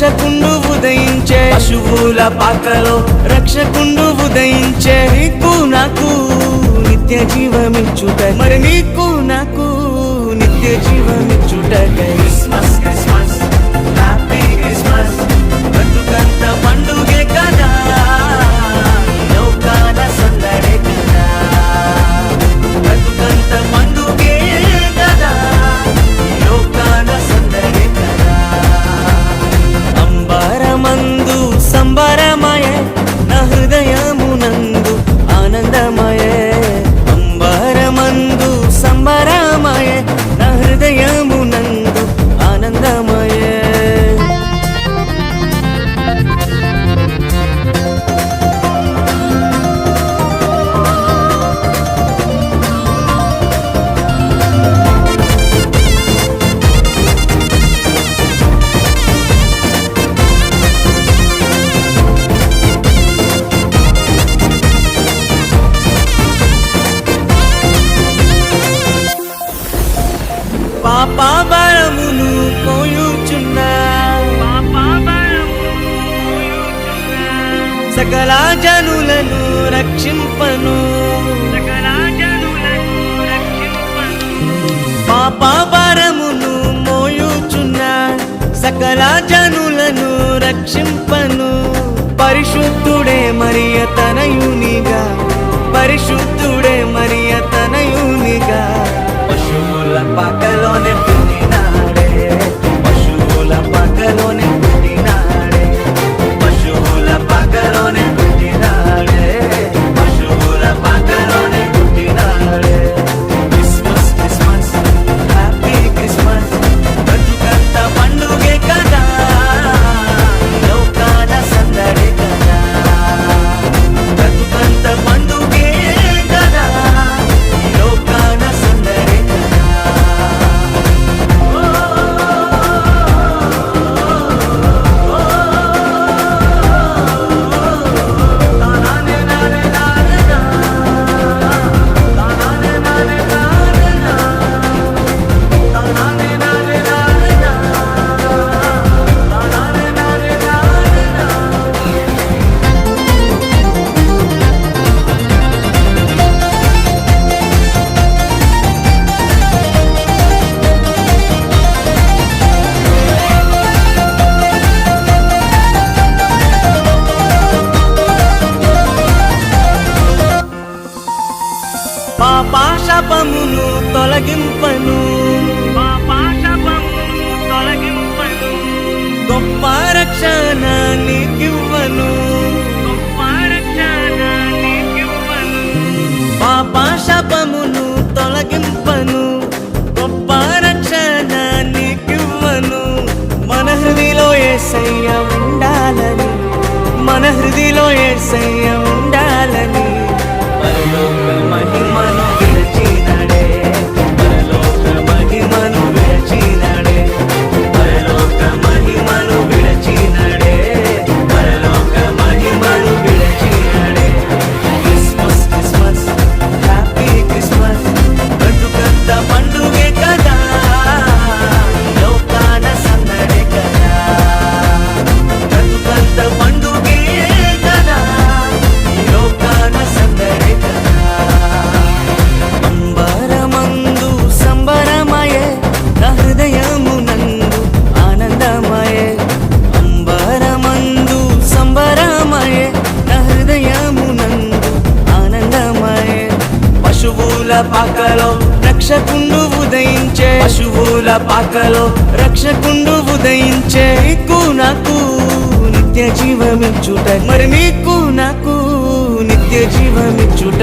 రక్షకుండు ఉదయించే పశువుల పాకలో రక్షకుండు ఉదయించే నీకు నాకు నిత్య జీవమిచ్చుట మరి నీకు నాకు నిత్య జీవమిచ్చుట కైసు సకలా జనులను రక్షింపను. పాపాపరమును మోయుచున్న సకల జనులను రక్షింపను. పరిశుద్ధుడే మరియ తనయునిగా పరిశుద్ధుడే మరియ తనయునిగా. పశువుల పక హృదిలో ఏసయ్యవ రాకలో రక్షకుండు ఉదయించే నీకు నాకు నిత్య జీవమిచ్చుట. మరి నీకు నాకు నిత్య జీవమిచ్చుట.